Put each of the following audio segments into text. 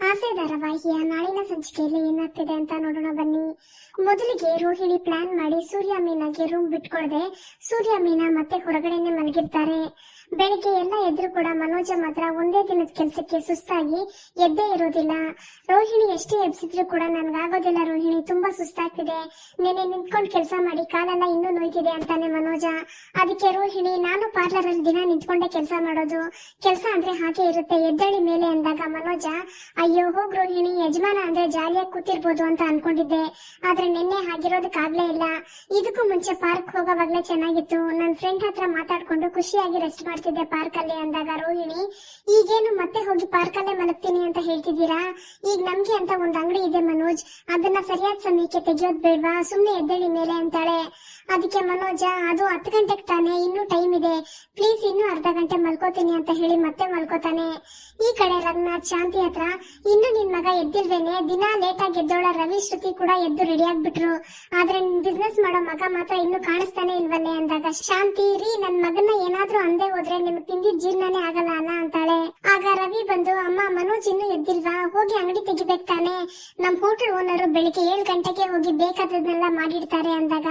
ಆಸೆ ಧಾರಾವಾಹಿಯ ನಾಳಿನ ಸಂಚಿಕೆಯಲ್ಲಿ ಏನಾಗ್ತಿದೆ ಅಂತ ನೋಡೋಣ ಬನ್ನಿ. ಮೊದಲಿಗೆ ರೋಹಿಣಿ ಪ್ಲಾನ್ ಮಾಡಿ ಸೂರ್ಯ ಮೀನಾಗೆ ರೂಮ್ ಬಿಟ್ಕೊಡದೆ ಸೂರ್ಯ ಮೀನಾ ಮತ್ತೆ ಹೊರಗಡೆನೆ ಮಲಗಿರ್ತಾರೆ. ಬೆಳಿಗ್ಗೆ ಎಲ್ಲ ಎದ್ರು ಕೂಡ ಮನೋಜ ಮಾತ್ರ ಒಂದೇ ದಿನದ ಕೆಲಸಕ್ಕೆ ಸುಸ್ತಾಗಿ ಎದ್ದೇ ಇರೋದಿಲ್ಲ. ರೋಹಿಣಿ ಎಷ್ಟೇ ಎಬ್ಸಿದ್ರು ಕೂಡ ನನ್ಗಾಗೋದಿಲ್ಲ ರೋಹಿಣಿ, ತುಂಬಾ ಸುಸ್ತಾಗ್ತಿದೆ. ನಿನ್ನೆ ನಿಂತ್ಕೊಂಡು ಕೆಲಸ ಮಾಡಿ ಕಾಲೆಲ್ಲ ಇನ್ನೂ ನೋಯ್ತಿದೆ ಅಂತಾನೆ ಮನೋಜ. ಅದಕ್ಕೆ ರೋಹಿಣಿ, ನಾನು ಪಾರ್ಲರ್ ಅಲ್ಲಿ ದಿನ ನಿಂತ್ಕೊಂಡೆ ಕೆಲಸ ಮಾಡೋದು. ಕೆಲಸ ಅಂದ್ರೆ ಹಾಗೆ ಇರುತ್ತೆ ಎದ್ದೇಳಿ ಮೇಲೆ ಅಂದಾಗ ಮನೋಜ, ಅಯ್ಯೋ, ಹೋಗ್ ರೋಹಿಣಿ, ಯಜಮಾನ ಅಂದ್ರೆ ಜಾಲಿಯಾಗಿ ಕೂತಿರ್ಬೋದು ಅಂತ ಅನ್ಕೊಂಡಿದ್ದೆ. ಆದ್ರೆ ನಿನ್ನೆ ಹಾಗಿರೋದಕ್ಕಾಗ್ಲೇ ಇಲ್ಲ. ಇದಕ್ಕೂ ಮುಂಚೆ ಪಾರ್ಕ್ ಹೋಗೋವಾಗ್ಲೇ ಚೆನ್ನಾಗಿತ್ತು. ನನ್ನ ಫ್ರೆಂಡ್ ಹತ್ರ ಮಾತಾಡ್ಕೊಂಡು ಖುಷಿಯಾಗಿ ರೆಸ್ಟ್ ಮಾಡ್ತಿದ್ದೆ ಪಾರ್ಕ್ ಅಲ್ಲಿ ಅಂದಾಗ, ರೋಹಿಣಿ, ಈಗೇನು ಮತ್ತೆ ಹೋಗಿ ಪಾರ್ಕ್ ಅಲ್ಲೇ ಮಲಗ್ತೀನಿ ಅಂತ ಹೇಳ್ತಿದ್ದೀರಾ? ಈಗ ನಮ್ಗೆ ಅಂತ ಒಂದ್ ಅಂಗಡಿ ಇದೆ ಮನೋಜ್, ಅದನ್ನ ಸರಿಯಾದ ಸಮಯಕ್ಕೆ ತೆಗಿಯೋದ್ ಬೇಡ್ವಾ? ಸುಮ್ನೆ ಎದ್ದೇಳಿ ಮೇಲೆ ಅಂತಾಳೆ. ಅದಕ್ಕೆ ಮನೋಜ, ಅದು ಹತ್ತು ಗಂಟೆಗೆ ತಾನೆ, ಇನ್ನೂ ಟೈಮ್ ಇದೆ. ಪ್ಲೀಸ್ ಇನ್ನೂ ಅರ್ಧ ಗಂಟೆ ಮಲ್ಕೋತೀನಿ ಅಂತ ಹೇಳಿ ಮತ್ತೆ ಮಲ್ಕೋತಾನೆ. ಈ ಕಡೆ ರಂಗನಾಥ್ ಶಾಂತಿ ಹತ್ರ, ಇನ್ನು ನಿನ್ ಮಗ ಎದ್ದಿಲ್ವೇನೆ? ದಿನ ಲೇಟ್ ಆಗಿ ಎದ್ದೋಳ ರವಿ, ಶ್ರುತಿ ಕೂಡ ಎದ್ದು ರೆಡಿ ಆಗ್ಬಿಟ್ರು. ಆದ್ರೆ ನಿನ್ ಬಿಸ್ನೆಸ್ ಮಾಡೋ ಮಗ ಮಾತ್ರ ಇನ್ನು ಕಾಣಿಸ್ತಾನೆ ಇಲ್ವಲ್ಲೇ ಅಂದಾಗ, ಶಾಂತಿ ರೀ, ನನ್ ಮಗನ ಏನಾದ್ರೂ ಅಂದೇ ಹೋದ್ರೆ ನಿಮ್ಗೆ ತಿಂದಿದ್ ಜೀರ್ಣನೇ ಆಗಲ್ಲ ಅಲ್ಲ ಅಂತಾಳೆ. ಆಗ ರವಿ ಬಂದು, ಅಮ್ಮ, ಮನೋಜ್ ಇನ್ನು ಎದ್ದಿಲ್ವಾ? ಹೋಗಿ ಅಂಗಡಿ ತೆಗಿಬೇಕು ತಾನೆ. ನಮ್ ಹೋಟೆಲ್ ಓನರ್ ಬೆಳಿಗ್ಗೆ ಏಳು ಗಂಟೆಗೆ ಹೋಗಿ ಬೇಕಾದದನ್ನೆಲ್ಲ ಮಾಡಿಡ್ತಾರೆ ಅಂದಾಗ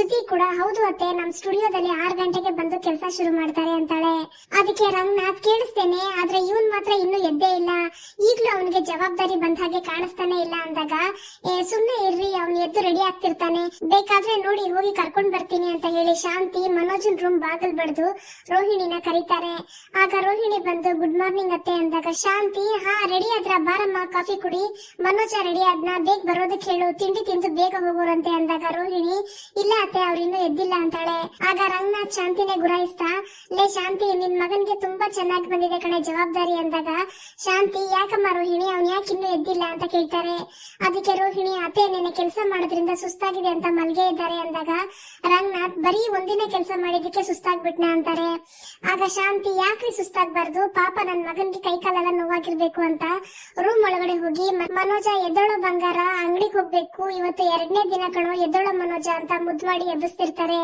ಶ್ರುತಿ ಕೂಡ ಹೌದು ಅತ್ತೆ. ನಮ್ ಸ್ಟುಡಿಯೋದಲ್ಲಿ ಆರ್ ಗಂಟೆಗೆ ಬಂದು ಕೆಲಸ ಶುರು ಮಾಡ್ತಾರೆ ಅಂತಾಳೆ. ಅದಕ್ಕೆ ರಂಗನಾಥ್ ಕೇಳಿಸ್ತೇನೆ, ಆದ್ರೆ ಇವನ್ ಮಾತ್ರ ಇನ್ನು ಎದ್ದೇ ಇಲ್ಲ. ಈಗ್ಲೂ ಅವನಿಗೆ ಜವಾಬ್ದಾರಿ ಬಂದ ಹಾಗೆ ಕಾಣಿಸ್ತಾನೆ ಇಲ್ಲ ಅಂದಾಗ ಸುಮ್ನೆ ಇರ್ರಿ, ಅವ್ನು ಎದ್ದು ರೆಡಿ ಆಗ್ತಿರ್ತಾನೆ. ಬೇಕಾದ್ರೆ ನೋಡಿ, ಹೋಗಿ ಕರ್ಕೊಂಡ್ ಬರ್ತೀನಿ ಅಂತ ಹೇಳಿ ಶಾಂತಿ ಮನೋಜನ್ ರೂಮ್ ಬಾಗಲ್ ಬಡ್ದು ರೋಹಿಣಿನ ಕರೀತಾರೆ. ಆಗ ರೋಹಿಣಿ ಬಂದು ಗುಡ್ ಮಾರ್ನಿಂಗ್ ಅತ್ತೆ ಅಂದಾಗ ಶಾಂತಿ, ಹಾ ರೆಡಿ ಆದ್ರ? ಬಾರಮ್ಮ, ಕಾಫಿ ಕುಡಿ. ಮನೋಜ ರೆಡಿ ಆದ್ನ? ಬೇಗ ಬರೋದಕ್ಕೆ ಹೇಳು. ತಿಂಡಿ ತಿಂದು ಬೇಗ ಹೋಗೋರಂತೆ ಅಂದಾಗ ರೋಹಿಣಿ, ಇಲ್ಲ ಅತ್ತೆ ಅವ್ರಿನ್ನೂ ಎದ್ದಿಲ್ಲ ಅಂತಾಳೆ. ಆಗ ರಂಗನಾಥ್ ಶಾಂತಿನೇ ಗುರಾಯಿಸ್ತಾ, ಲೇ ಶಾಂತಿ, ನಿನ್ ಮಗನ್ಗೆ ತುಂಬಾ ಚೆನ್ನಾಗಿ ಬಂದಿದೆ ಕಣೆ ಜವಾಬ್ದಾರಿ ಅಂದಾಗ, ಶಾಂತಿ, ಯಾಕಮ್ಮ ರೋಹಿಣಿ, ಅವ್ನ್ ಯಾಕೆ ಇನ್ನೂ ಎದ್ದಿಲ್ಲ ಅಂತ ಕೇಳ್ತಾರೆ. ಅದಕ್ಕೆ ರೋಹಿಣಿ, ಅತ್ತೆ ನೆನೆ ಕೆಲಸ ಮಾಡೋದ್ರಿಂದ ಸುಸ್ತಾಗಿದೆ ಅಂತ ಮಲ್ಗೆ ಇದ್ದಾರೆ ಅಂದಾಗ, ರಂಗನಾಥ್, ಬರೀ ಒಂದಿನ ಕೆಲಸ ಮಾಡಿದಕ್ಕೆ ಸುಸ್ತಾಗ್ಬಿಟ್ನ ಅಂತಾರೆ. ಆಗ ಶಾಂತಿ, ಯಾಕ್ರಿ ಸುಸ್ತಾಗ್ಬಾರ್ದು? ಪಾಪ ನನ್ ಮಗನ್ಗೆ ಕೈ ಕಾಲೆಲ್ಲ ನೋವಾಗಿರ್ಬೇಕು ಅಂತ ರೂಮ್ ಒಳಗಡೆ ಹೋಗಿ ಮನೋಜ, ಎದ್ದೋಳೋ ಬಂಗಾರ, ಅಂಗಡಿಗೆ ಹೋಗ್ಬೇಕು. ಇವತ್ತು ಎರಡನೇ ದಿನ ಕಣೋ, ಎದ್ದೋಳೋ ಮನೋಜ ಅಂತ ಮುದ್ದು ಎಬ್ಬಿಸ್ತಿರ್ತಾರೆ.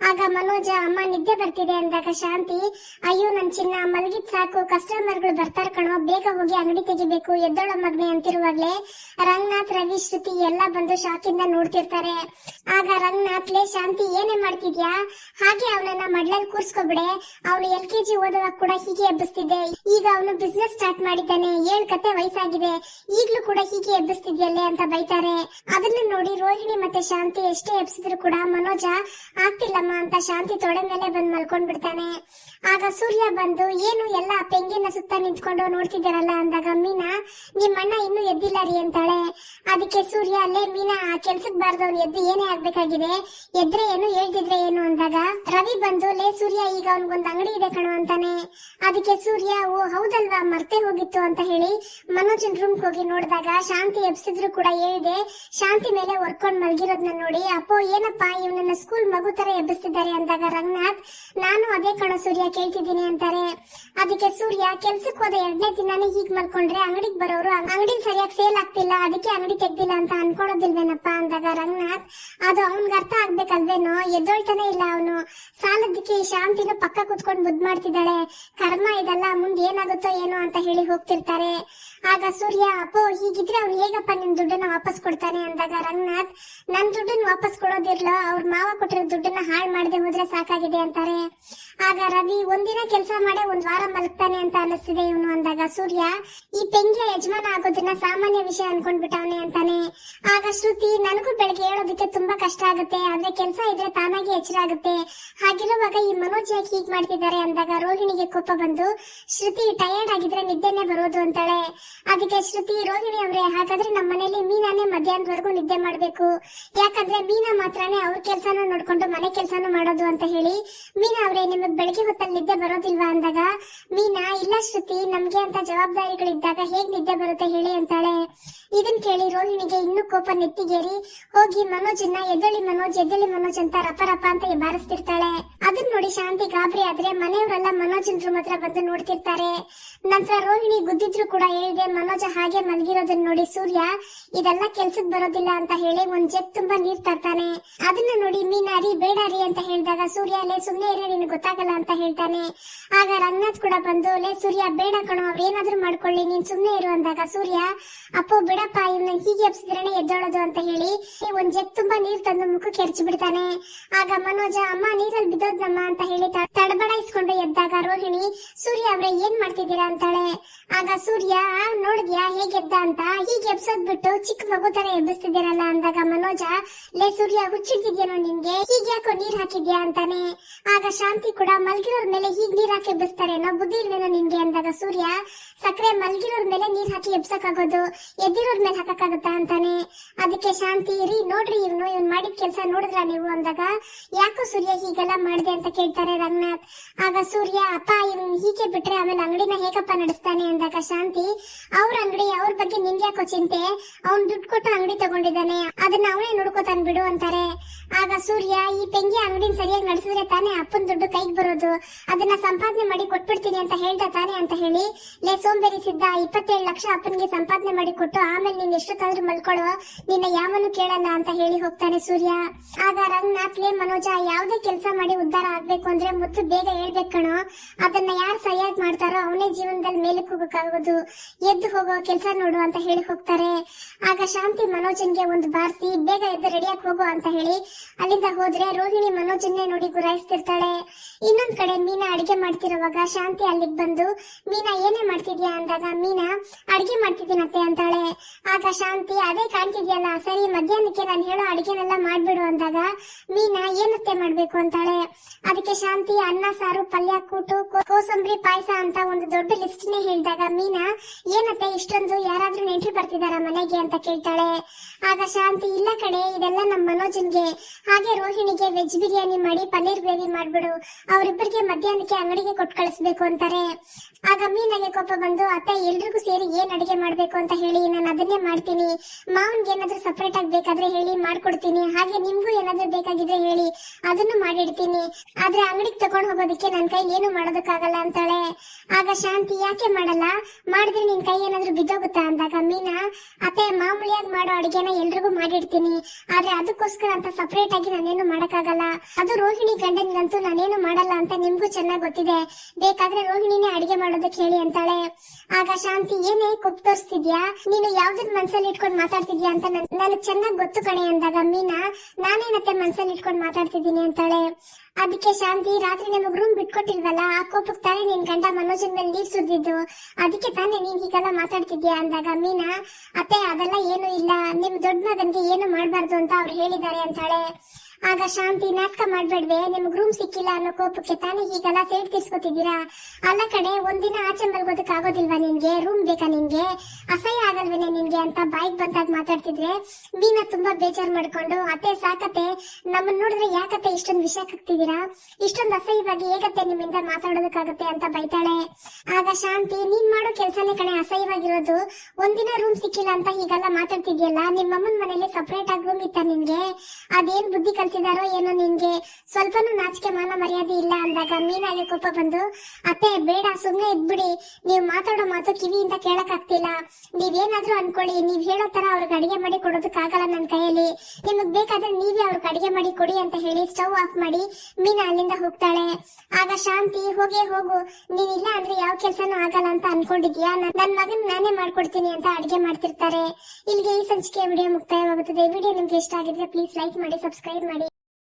ಆಗ ಮನೋಜ, ಅಮ್ಮ, ನಿದ್ದೆ ಬರ್ತಿದೆ ಅಂದಾಗ ಶಾಂತಿ, ಅಯ್ಯೋ, ನನ್ ಚಿನ್ನ, ಮಲಗಿದ್ ಸಾಕು ಕಸ್ಟಮರ್ಗಳು ಬರ್ತಾರ ಕಣೋ, ಬೇಗ ಹೋಗಿ ಅಂಗಡಿ ತೆಗಿಬೇಕು, ಎದ್ದೋಳ ಮಗ್ನೆ ಅಂತಿರುವಾಗ್ಲೇ ರಂಗನಾಥ್, ರವಿ, ಶ್ರುತಿ ಎಲ್ಲ ಬಂದು ಶಾಕಿಂದ ನೋಡ್ತಿರ್ತಾರೆ. ಆಗ ರಂಗನಾಥ್, ಲೇ, ಶಾಂತಿ, ಏನೇ ಮಾಡ್ತಿದ್ಯಾ? ಹಾಗೆ ಅವನನ್ನ ಮಡ್ಲಲ್ಲಿ ಕೂರ್ಸ್ಕೊಬಿಡೆ. ಅವನು ಎಲ್ ಕೆ ಜಿ ಓದುವಾಗ ಕೂಡ ಹೀಗೆ ಎಬ್ಬಿಸ್ತಿದ್ದೆ. ಈಗ ಅವನು ಬಿಸ್ನೆಸ್ ಸ್ಟಾರ್ಟ್ ಮಾಡಿದ್ದಾನೆ. ಏಳ್ ಕತೆ ವಯಸ್ಸಾಗಿದೆ. ಈಗ್ಲೂ ಕೂಡ ಹೀಗೆ ಎಬ್ಬಿಸ್ತಿದ್ಯಲ್ಲೇ ಅಂತ ಬೈತಾರೆ. ಅದನ್ನ ನೋಡಿ ರೋಹಿಣಿ ಮತ್ತೆ ಶಾಂತಿ ಎಷ್ಟೇ ಎಬ್ಸಿದ್ರು ಕೂಡ ಮನೋಜ, ಆಗ್ತಿಲ್ಲಮ್ಮ ಅಂತ ಶಾಂತಿ ತೊಡೆ ಮೇಲೆ ಬಂದು ಮಲ್ಕೊಂಡ್ ಬಿಡ್ತಾನೆ. ಆಗ ಸೂರ್ಯ ಬಂದು, ಏನು ಎಲ್ಲ ಪೆಂಗಿನ ಸುತ್ತ ನಿಂತ್ಕೊಂಡು ನೋಡ್ತಿದ್ದಾರಲ್ಲ? ಅಂದಾಗ, ಮೀನಾ ನಿಮ್ಮ ಅಣ್ಣ ಇನ್ನೂ ಎದ್ದಿಲ್ಲ ರೀ, ಅಂತಾಳೆ. ಅದಕ್ಕೆ ಸೂರ್ಯ ಅಲ್ಲೇ ಮೀನಾ, ಆ ಕೆಲ್ಸಕ್ ಬಾರ್ದವ್ನು ಎದ್ದು ಏನೇ ಆಗ್ಬೇಕಾಗಿದೆ? ಎದ್ರೆ ಏನು, ಹೇಳ್ತಿದ್ರೆ ಏನು? ಅಂದಾಗ, ರವಿ ಬಂದು, ಲೇ, ಸೂರ್ಯ, ಈಗ ಅವ್ನಿಗೊಂದ್ ಅಂಗಡಿ ಇದೆ ಕಣೋ, ಅಂತಾನೆ. ಅದಕ್ಕೆ ಸೂರ್ಯ, ಓ, ಹೌದಲ್ವಾ, ಮರ್ತೆ ಹೋಗಿತ್ತು, ಅಂತ ಹೇಳಿ ಮನೋಜನ್ ರೂಮ್ ಹೋಗಿ ನೋಡಿದಾಗ ಶಾಂತಿ ಎಬ್ಸಿದ್ರು ಕೂಡ ಹೇಳಿದೆ, ಶಾಂತಿ ಮೇಲೆ ಒರ್ಕೊಂಡ್ ಮಲ್ಗಿರೋದ್ನ ನೋಡಿ, ಅಪ್ಪೋ, ಏನಪ್ಪಾ, ಇವನನ್ನ ಸ್ಕೂಲ್ ಮಗು ತರ ಎಬ್ಬಿಸ್ತಿದ್ದಾರೆ ಅಂದಾಗ ರಂಗನಾಥ್, ನಾನು ಅದೇ ಕಣ ಸೂರ್ಯ ಕೇಳ್ತಿದ್ದೀನಿ ಅಂತಾರೆ. ಅದಕ್ಕೆ ಸೂರ್ಯ ಕೆಲ್ಸಕ್ಕೆ ಹೋದ ಎರಡನೇ ದಿನಾನೇ ಹೀಗ್ ಮಲ್ಕೊಂಡ್ರೆ ಅಂಗಡಿಗೆ ಬರೋರು ಅಂಗಡಿ ಸರಿಯಾಗಿ ಸೇಲ್ ಆಗ್ತಿಲ್ಲ, ಅದಕ್ಕೆ ಅಂಗಡಿ ತೆಗ್ದಿಲ್ಲ ಅಂತ ಅನ್ಕೊಳೋದಿಲ್ವೇನಪ್ಪ? ಅಂದಾಗ ರಂಗನಾಥ್, ಅದು ಅವ್ನ್ಗೆ ಅರ್ಥ ಆಗ್ಬೇಕಲ್ವೇನೋ, ಎದ್ದೊಳ್ತಾನೆ ಇಲ್ಲ ಅವನು. ಸಾಲದಕ್ಕೆ ಶಾಂತಿನೂ ಶಾಂತಿನು ಪಕ್ಕ ಕುತ್ಕೊಂಡು ಮುದ್ ಮಾಡ್ತಿದ್ದಾಳೆ ಕರ್ಮ ಇದೆಲ್ಲ, ಮುಂದೆ ಏನಾಗುತ್ತೋ ಏನೋ ಅಂತ ಹೇಳಿ ಹೋಗ್ತಿರ್ತಾರೆ. ಆಗ ಸೂರ್ಯ, ಅಪ್ಪೋ, ಹೀಗಿದ್ರೆ ಅವ್ನು ಹೇಗಪ್ಪ ನಿಮ್ ದುಡ್ಡನ್ನ ವಾಪಸ್ ಕೊಡ್ತಾನೆ? ಅಂದಾಗ, ರಂಗನಾಥ್, ನನ್ ದುಡ್ಡನ್ನ ವಾಪಸ್ ಕೊಡೋದಿರ್ಲ. ಅವ್ರ ಮಾವ ಕೊಟ್ಟಿರೋ ದುಡ್ಡನ್ನ ಹಾಳು ಮಾಡದೆ ಹೋದ್ರೆ ಸಾಕಾಗಿದೆ, ಅಂತಾರೆ. ಆಗ ರವಿ ಒಂದಿನ ಕೆಲಸ ಮಾಡೇ, ಒಂದ್ ವಾರ ಮಲಗ್ತಾನೆ ಅಂತ ಅನಿಸ್ತಿದೆ ಇವನು, ಅಂದಾಗ ಸೂರ್ಯ, ಈ ಪೆಂಗಿಯ ಯಜಮಾನ ಆಗೋದನ್ನ ಸಾಮಾನ್ಯ ವಿಷಯ ಅನ್ಕೊಂಡ್ಬಿಟ್ಟವನೆ, ಅಂತಾನೆ. ಆಗ ಶ್ರುತಿ, ನನಗೂ ಬೆಳಗ್ಗೆ ಹೇಳೋದಕ್ಕೆ ತುಂಬಾ ಕಷ್ಟ ಆಗುತ್ತೆ. ಆದ್ರೆ ಕೆಲಸ ಇದ್ರೆ ತಾನಾಗಿ ಎಚ್ಚರ ಆಗುತ್ತೆ. ಹಾಗಿರುವಾಗ ಈ ಮನೋಜ್ ಯಾಕೆ ಹೀಗ್ ಮಾಡ್ತಿದ್ದಾರೆ? ಅಂದಾಗ ರೋಹಿಣಿಗೆ ಕೋಪ ಬಂದು, ಶ್ರುತಿ ಟಯರ್ಡ್ ಆಗಿದ್ರೆ ನಿದ್ದೆನೆ ಬರೋದು, ಅಂತಾಳೆ. ಅದಕ್ಕೆ ಶ್ರುತಿ ರೋಹಿಣಿ ಅವ್ರೆ, ಹಾಗಾದ್ರೆ ನಮ್ಮ ಮನೇಲಿ ಮೀನಾನೇ ಮಧ್ಯಾಹ್ನದವರೆಗೂ ನಿದ್ದೆ ಮಾಡ್ಬೇಕು. ಯಾಕಂದ್ರೆ ಮೀನಾ ಮಾತ್ರನೇ ಅವ್ರ ಕೆಲ್ಸಾನು ನೋಡ್ಕೊಂಡು ಮನೆ ಕೆಲ್ಸಾನು ಮಾಡೋದು ಅಂತ ಹೇಳಿ ಮೀನಾ ಅವ್ರೆ, ನಿಮಗ್ ಬೆಳಿಗ್ಗೆ ಹೊತ್ತಲ್ಲಿ ನಿದ್ದೆ ಬರೋದಿಲ್ವಾ ಅಂದಾಗ, ಮೀನಾ, ಇಲ್ಲ ಶ್ರುತಿ, ನಮ್ಗೆ ಅಂತ ಜವಾಬ್ದಾರಿಗಳಿದ್ದಾಗ ಹೇಗ್ ನಿದ್ದೆ ಬರುತ್ತೆ ಹೇಳಿ ಅಂತಾಳೆ. ಇದನ್ ಕೇಳಿ ರೋಹಿಣಿಗೆ ಇನ್ನೂ ಕೋಪ ನೆತ್ತಿಗೇರಿ, ಹೋಗಿ ಮನೋಜನ್ನ ಎದ್ದಳಿ ಮನೋಜ್ ಎದ್ದಳಿ ಮನೋಜ್ ಅಂತ ರಪ ರಪ ಅಂತ ಬಾರಿಸ್ತಿರ್ತಾಳೆ ಅದನ್ನ ನೋಡಿ ಶಾಂತಿ ಗಾಬರಿ ಆದ್ರೆ ಮನೆಯವರೆಲ್ಲ ಮನೋಜನ್ ರೂಮ್ ಹತ್ರ ಬಂದು ನೋಡ್ತಿರ್ತಾರೆ. ನಂತರ ರೋಹಿಣಿ ಗುದ್ದಿದ್ರು ಕೂಡ ಹೇಳಿದೆ ಮನೋಜ ಹಾಗೆ ಮಲಗಿರೋದನ್ನ ನೋಡಿ ಸೂರ್ಯ ಇದೆಲ್ಲ ಕೆಲ್ಸಕ್ ಬರೋದಿಲ್ಲ ಅಂತ ಹೇಳಿ ಒಂದ್ ಜಗ್ ತುಂಬಾ ನೀರ್ ತರ್ತಾನೆ. ಅದನ್ನ ನೋಡಿ ಮೀನಾರಿ ಬೇಡಾರಿ ಅಂತ ಹೇಳಿದಾಗ ಸೂರ್ಯ ಲೇ ಸುಮ್ನೆ ಇರೋ ನಿನ್ ಗೊತ್ತಾಗಲ್ಲ ಅಂತ ಹೇಳ್ತಾನೆ. ಆಗ ರಂಗನಾಥ್ ಕೂಡ ಬಂದು ಲೇ ಸೂರ್ಯ ಬೇಡ ಕಣೋ ಏನಾದ್ರೂ ಮಾಡ್ಕೊಳ್ಳಿ ನೀನ್ ಸುಮ್ನೆ ಇರು ಅಂದಾಗ ಸೂರ್ಯ ಅಪ್ಪು ಬಿಡಪ್ಪ ಇವ್ನ ಹೀಗೆ ಎಬ್ಸಿದ್ರೇನೆ ಎದ್ದೋಳೋದು ಅಂತ ಹೇಳಿ ಒಂದ್ ಜಗ್ ತುಂಬಾ ನೀರ್ ತಂದು ಮುಖಕ್ಕೆ ಎರಚಿ ಬಿಡ್ತಾನೆ. ಆಗ ಮನೋಜ ಅಮ್ಮ ನೀರಲ್ಲಿ ಬಿದ್ದೋದ್ನಮ್ಮ ಅಂತ ಹೇಳಿ ತಡಬಡಾಯಿಸ್ಕೊಂಡು ಎದ್ದಾಗ ರೋಹಿಣಿ ಸೂರ್ಯ ಅವ್ರೆ ಏನ್ ಮಾಡ್ತಿದ್ದೀರಾ? ಅಂತಾಳೆ. ಆಗ ಸೂರ್ಯ "ಆ, ನೋಡಿದ್ಯಾ? ಹೇಗೆದ್ದ ಅಂತ? ಹೀಗೆ ಎಬ್ಸೋದ್ ಬಿಟ್ಟು ಚಿಕ್ಕ ಮಗು ತರ ಎಬ್ಬಿಸ್ತಿದ್ದೀರಲ್ಲ ಅಂದಾಗ ಮನೋಜ, ಲೇ ಸೂರ್ಯ ಹುಚ್ಚಿಡ್ತಿದ್ಯಾನೋ ನಿನ್ಗೆ? ಹೀಗೆ ಯಾಕೋ ನೀರ್ ಹಾಕಿದ್ಯಾ ಅಂತಾನೆ? ಆಗ ಶಾಂತಿ ಕೂಡ ಮಲ್ಗಿರೋರ್ ಮೇಲೆ ಹೀಗ್ ನೀರ್ ಹಾಕಿ ಎಬ್ಬಿಸ್ತಾರೇನೋ ಬುದ್ಧಿ ಇಲ್ವೇನೋ ನಿನ್ಗೆ ಅಂದಾಗ ಸೂರ್ಯ? ಸಕ್ಕರೆ ಮಲ್ಗಿರೋರ್ ಮೇಲೆ ನೀರ್ ಹಾಕಿ ಎಬ್ಸಕ್ಕಾಗೋದು? ಎದ್ದಿರೋರ್ ಮೇಲೆ ಹಾಕಕ್ಕಾಗುತ್ತಾ ಅಂತಾನೆ? ಅದಕ್ಕೆ ಶಾಂತಿ, ರೀ, ನೋಡ್ರಿ ಇವ್ನು, ಇವ್ನ್ ಮಾಡಿದ ಕೆಲ್ಸ ನೋಡಿದ್ರ ನೀವು ಅಂದಾಗ? ಯಾಕೋ ಸೂರ್ಯ ಹೀಗೆಲ್ಲ ಮಾಡಿದೆ ಅಂತ ಕೇಳ್ತಾರೆ ರಂಗನಾಥ್. ಆಗ ಸೂರ್ಯ, ಅಪ್ಪ, ಇವ್ನು ಹೀಗೆ ಬಿಟ್ರೆ ಆಮೇಲೆ ಅಂಗಡಿನ ಹೇಗಪ್ಪ ನಡೆಸ್ತಾನೆ ಅಂದಾಗ ಶಾಂತಿ ಅವ್ರ ಅಂಗಡಿ, ಅವ್ರ ಬಗ್ಗೆ ನಿನ್ಗೆ ಯಾಕೋ ಚಿಂತೆ? ಅವ್ನ್ ದುಡ್ಡು ಕೊಟ್ಟು ಅಂಗಡಿ ತಗೊಂಡಿದ್ದಾನೆ. ಅದನ್ನ ಅವನೇ ನೋಡ್ಕೋತಾನ್ ಬಿಡು ಅಂತಾರೆ. ಆಗ ಸೂರ್ಯ, ಈ ಪೆಂಗಿ ಅಂಗಡಿನ ಸರಿಯಾಗಿ ನಡೆಸಿದ್ರೆ ತಾನೇ ಅಪ್ಪನ್ ದುಡ್ಡು ಕೈಗೆ ಬರೋದು? ಅದನ್ನ ಸಂಪಾದನೆ ಮಾಡಿ ಕೊಟ್ಬಿಡ್ತೀನಿ ಅಂತ ಹೇಳ್ದ ತಾನೆ ಅಂತ ಹೇಳಿ, ಲೇ ಸೋಂಬೇರಿ ಸಿದ್ದ ಇಪ್ಪತ್ತೇಳು ಲಕ್ಷ ಅಪ್ಪನಿಗೆ ಸಂಪಾದನೆ ಮಾಡಿ ಕೊಟ್ಟು ಆಮೇಲೆ ನೀನ್ ಎಷ್ಟೊತ್ತಾದ್ರೂ ಮಲ್ಕೊಳ್ಳೋ ನಿನ್ನ ಯಾವನು ಕೇಳಲ್ಲ ಅಂತ ಹೇಳಿ ಹೋಗ್ತಾನೆ ಸೂರ್ಯ. ಆಗ ರಂಗನಾಥ್, ಲೇ ಮನೋಜ, ಯಾವ್ದೇ ಕೆಲಸ ಮಾಡಿ ಉದ್ಧಾರ ಆಗ್ಬೇಕು ಅಂದ್ರೆ ಮುತ್ತು ಬೇಗ ಹೇಳ್ಬೇಕು ಕಣೋ. ಅದನ್ನ ಯಾರು ಸರಿಯಾಗಿ ಮಾಡ್ತಾರೋ ಅವನೇ ಜೀವನದಲ್ಲಿ ಮೇಲಕ್ಕೆ ಹೋಗಕ್ಕಾಗೋದು ಎದ್ದು ಹೋಗೋ ಕೆಲಸ ನೋಡು ಅಂತ ಹೇಳಿ ಹೋಗ್ತಾರೆ. ಆಗ ಶಾಂತಿ ಮನೋಜನ್ಗೆ ಒಂದು ಬಾರಿಸಿ, ಬೇಗ ಎದ್ದು ರೆಡಿಯಾಗಿ ಹೋಗೋ ಅಂತ ಹೇಳಿ ಅಲ್ಲಿಂದ ಹೋದ್ರೆ ರೋಹಿಣಿ ಮನೋಜನ್ನೇ ನೋಡಿ ಗುರಾಯಿಸ್ತಿರ್ತಾಳೆ. ಇನ್ನೊಂದ್ ಕಡೆ ಮೀನಾ ಅಡಿಗೆ ಮಾಡ್ತಿರೋವಾಗ ಶಾಂತಿ ಅಲ್ಲಿಗೆ ಬಂದು, ಮೀನಾ, ಏನೇ ಮಾಡ್ತಿದ್ಯಾ? ಅಂದಾಗ, ಮೀನಾ, ಅಡಿಗೆ ಮಾಡ್ತಿದ್ದೀನತ್ತೆ ಅಂತಾಳೆ. ಆಗ ಶಾಂತಿ, ಅದೇ ಕಾಣ್ತಿದ್ಯಲ್ಲ, ಸರಿ, ಮಧ್ಯಾಹ್ನಕ್ಕೆ ನಾನು ಹೇಳೋ ಅಡಿಗೆನೆಲ್ಲ ಮಾಡ್ಬಿಡು ಅಂದಾಗ, ಮೀನಾ ಏನತ್ತೆ ಮಾಡ್ಬೇಕು? ಅಂತಾಳೆ. ಅದಕ್ಕೆ ಶಾಂತಿ, ಅನ್ನ, ಸಾರು, ಪಲ್ಯ, ಕೂಟು ಕೋಸಂಬರಿ, ಪಾಯಸ ಅಂತ ಒಂದು ದೊಡ್ಡ ಲಿಸ್ಟ್ ನೇ ಹೇಳಿದಾಗ, ಮೀನಾ ಏನತ್ತೆ ಇಷ್ಟೊಂದು ಯಾರಾದ್ರೂ ನೆಂಟ್ರು ಬರ್ತಿದಾರ ಮನೆಗೆ ಅಂತ ಕೇಳ್ತಾಳೆ. ಆಗ ಶಾಂತಿ, ಇಲ್ಲ ಕಡೆ ಇದೆಲ್ಲ ನಮ್ ಮನೋಜನ್ಗೆ. ಹಾಗೆ ರೋಹಿಣಿಗೆ ವೆಜ್ ಬಿರಿಯಾನಿ ಮಾಡಿ ಪನ್ನೀರ್ ಗ್ರೇವಿ ಮಾಡ್ಬಿಡು ಅವರಿಬ್ಬರಿಗೆ ಮಧ್ಯಾಹ್ನಕ್ಕೆ ಅಂಗಡಿಗೆ ಕೊಟ್ಟು ಕಳಿಸ್ಬೇಕು ಅಂತಾರೆ. ಆಗ ಮೀನಾಗೆ ಕೋಪ ಬಂದು, ಅತ್ತೆ, ಎಲ್ರಿಗೂ ಸೇರಿ ಏನ್ ಅಡಿಗೆ ಮಾಡ್ಬೇಕು ಅಂತ ಹೇಳಿ, ನಾನು ಅದನ್ನೇ ಮಾಡ್ತೀನಿ. ಮಾವನ್ಗೆ ಏನಾದ್ರು ಸಪ್ರೇಟ್ ಆಗಿ ಬೇಕಾದ್ರೆ ಹೇಳಿ ಮಾಡ್ಕೊಡ್ತೀನಿ. ಹಾಗೆ ನಿಮ್ಗೂ ಏನಾದ್ರು ಬೇಕಾಗಿದ್ರೆ ಹೇಳಿ, ಅದನ್ನು ಮಾಡಿಡ್ತೀನಿ. ಆದ್ರೆ ಅಂಗಡಿಗೆ ತಗೊಂಡ್ ಹೋಗೋದಕ್ಕೆ ನನ್ ಕೈ ಏನು ಮಾಡೋದಕ್ಕಾಗಲ್ಲ ಅಂತಾಳೆ. ಆಗ ಶಾಂತಿ, ಯಾಕೆ ಮಾಡಲ್ಲ? ಮಾಡಿದ್ರೆ ನಿನ್ ಕೈ ಏನಾದ್ರೂ ಬಿದ್ದೋಗುತ್ತಾ ಅಂದಾಗ ಮೀನಾ, ಅತ್ತೆ, ಮಾಮೂಲಿಯಾಗಿ ಮಾಡೋ ಅಡಿಗೆನ ಎಲ್ರಿಗೂ ಮಾಡಿಡ್ತೀನಿ. ಆದ್ರೆ ಅದಕ್ಕೋಸ್ಕರ ಅಂತ ಸಪರೇಟ್ ಆಗಿ ನಾನೇನು ಮಾಡಕ್ಕಾಗಲ್ಲ. ಅದು ರೋಹಿಣಿ ಗಂಡನಿಗಂತೂ ನಾನೇನು ಮಾಡಲ್ಲ ಅಂತ ನಿಮ್ಗೂ ಚೆನ್ನಾಗ್ ಗೊತ್ತಿದೆ. ಬೇಕಾದ್ರೆ ರೋಹಿಣಿನೇ ಅಡಿಗೆ ಮಾಡೋದಕ್ಕೆ ಹೇಳಿ ಅಂತಾಳೆ. ಆಗ ಶಾಂತಿ, ಏನೇ ಕೊಪ್ಪ ತೋರಿಸ್ತಿದ್ಯಾ? ನೀನು ಯಾವ್ದನ್ ಮನ್ಸಲ್ಲಿ ಇಟ್ಕೊಂಡು ಮಾತಾಡ್ತಿದ್ಯಾ ಅಂತ ನನ್- ನನಗ್ ಚೆನ್ನಾಗ್ ಗೊತ್ತು ಕಣೆ ಅಂದಾಗ ಮೀನಾ, ನಾನೇನತ್ತೆ ಮನ್ಸಲ್ಲಿ ಇಟ್ಕೊಂಡು ಮಾತಾಡ್ತಿದ್ದೀನಿ ಅಂತಾಳೆ. ಅದಕ್ಕೆ ಶಾಂತಿ, ರಾತ್ರಿ ನಮಗ್ ರೂಮ್ ಬಿಟ್ಕೊಟ್ಟಿಲ್ವಲ್ಲ? ಆ ಕೋಪಕ್ ತಾನೇ ನಿನ್ ಗಂಡ ಮನೋಜನ್ ಮೇಲೆ ನೀರ್ ಸುರಿದಿದ್ದು. ಅದಕ್ಕೆ ತಾನೇ ನೀನ್ ಹೀಗೆಲ್ಲ ಮಾತಾಡ್ತಿದ್ಯಾ ಅಂದಾಗ, ಮೀನಾ, ಅತ್ತೆ, ಅದೆಲ್ಲ ಏನು ಇಲ್ಲ. ನಿಮ್ ದೊಡ್ಡ ಮಗನ್ಗೆ ಏನು ಮಾಡ್ಬಾರ್ದು ಅಂತ ಅವ್ರು ಹೇಳಿದ್ದಾರೆ ಅಂತಾಳೆ. ಆಗ ಶಾಂತಿ ನಾಟಕ ಮಾಡ್ಬೇಡ್ವೆ, ನಿಮ್ಗ್ ರೂಮ್ ಸಿಕ್ಕಿಲ್ಲ ಅನ್ನೋ ಕೋಪಕ್ಕೆ ತಾನೇ ಹೀಗೆಲ್ಲ ಸೇಡ್ ತೀರ್ಸ್ಕೊತಿದ್ದೀರಾ? ಅಲ್ಲ ಕಡೆ ಒಂದಿನ ಆಚೆ ಮಲ್ಗೋದಕ್ ಆಗೋದಿಲ್ವಾ ನಿನ್ಗೆ ರೂಮ್ ಬೇಕಾ ನಿನ್ಗೆ ಅಸಹ್ಯ ಆಗಲ್ವೇನೆ ನಿನ್ಗೆ ಅಂತ ಬಾಯಿಗೆ ಬಂದಾಗ ಮಾತಾಡ್ತಿದ್ರೆ ಮೀನಾ ತುಂಬಾ ಬೇಜಾರ್ ಮಾಡ್ಕೊಂಡು, ಅತ್ತೆ, ಸಾಕತ್ತೆ ನಮ್ಮನ್ನ ನೋಡಿದ್ರೆ ಯಾಕತ್ತೆ ಇಷ್ಟೊಂದು ವಿಷ ಇಷ್ಟೊಂದು ಅಸಹ್ಯವಾಗಿ ಹೇಗತ್ತೆ ನಿಮ್ಮಿಂದ ಮಾತಾಡೋದಕ್ಕಾಗತ್ತೆ? ಅಂತ ಬೈತಾಳೆ. ಆಗ ಶಾಂತಿ, ನೀನ್ ಮಾಡೋ ಕೆಲ್ಸನೇ ಕಣೆ ಅಸಹ್ಯವಾಗಿರೋದು. ಒಂದಿನ ರೂಮ್ ಸಿಕ್ಕಿಲ್ಲ ಅಂತ ಹೀಗೆಲ್ಲ ಮಾತಾಡ್ತಿದ್ಯಲ್ಲ ನಿಮ್ಮಮ್ಮನ ಮನೇಲಿ ಸಪ್ರೇಟ್ ಆಗಿ ರೂಮ್ ಇತ್ತ ನಿನ್ಗೆ ಅದೇನ್ ಬುದ್ಧಿ ಕಲ್ಸಿದಾರೋ ಏನೋ ನಿನ್ಗೆ? ಸ್ವಲ್ಪನೂ ನಾಚಿಕೆ ಮಾನ ಮರ್ಯಾದೆ ಇಲ್ಲ ಅಂದಾಗ ಮೀನಾಗೆ ಕೋಪ ಬಂದು, ಅತ್ತೆ, ಬೇಡ, ಸುಮ್ನೆ ಇದ್ಬಿಡಿ. ನೀವ್ ಮಾತಾಡೋ ಮಾತು ಕಿವಿಯಿಂದ ಕೇಳಕ್ ಆಗ್ತಿಲ್ಲ ನೀವೇನಾದ್ರೂ ಅನ್ಕೊಳ್ಳಿ. ನೀವ್ ಹೇಳೋ ತರ ಅವ್ರಿಗೆ ಅಡಿಗೆ ಮಾಡಿ ಕೊಡೋದಕ್ಕಾಗಲ್ಲ ನನ್ ಕೈಯಲ್ಲಿ. ನಿಮಗ್ ಬೇಕಾದ್ರೆ ನೀವೇ ಅವ್ರಿಗೆ ಅಡಿಗೆ ಮಾಡಿ ಕೊಡಿ ಅಂತ ಹೇಳಿ ಸ್ಟವ್ ಆಫ್ ಮಾಡಿ ಮೀನಾ ಅಲ್ಲಿಂದ ಹೋಗ್ತಾಳೆ. ಆಗ ಶಾಂತಿ, ಹೋಗೇ ಹೋಗು. ನೀನ್ ಇಲ್ಲ ಅಂದ್ರೆ ಯಾವ ಕೆಲ್ಸನೂ ಆಗಲ್ಲ ಅಂತ ಅನ್ಕೊಂಡಿದ್ಯಾ? ನನ್ ಮಗನ್ ನಾನೇ ಮಾಡ್ಕೊಡ್ತೀನಿ ಅಂತ ಅಡಿಗೆ ಮಾಡ್ತಿರ್ತಾರೆ. ಇಲ್ಲಿಗೆ ಈ ಸಂಚಿಕೆ ವಿಡಿಯೋ ಮುಕ್ತಾಯವಾಗುತ್ತದೆ. ವಿಡಿಯೋ ನಿಮ್ಗೆ ಇಷ್ಟ ಆಗಿದ್ರೆ ಪ್ಲೀಸ್ ಲೈಕ್ ಮಾಡಿ ಸಬ್ಸ್ಕ್ರೈಬ್ ಮಾಡಿ.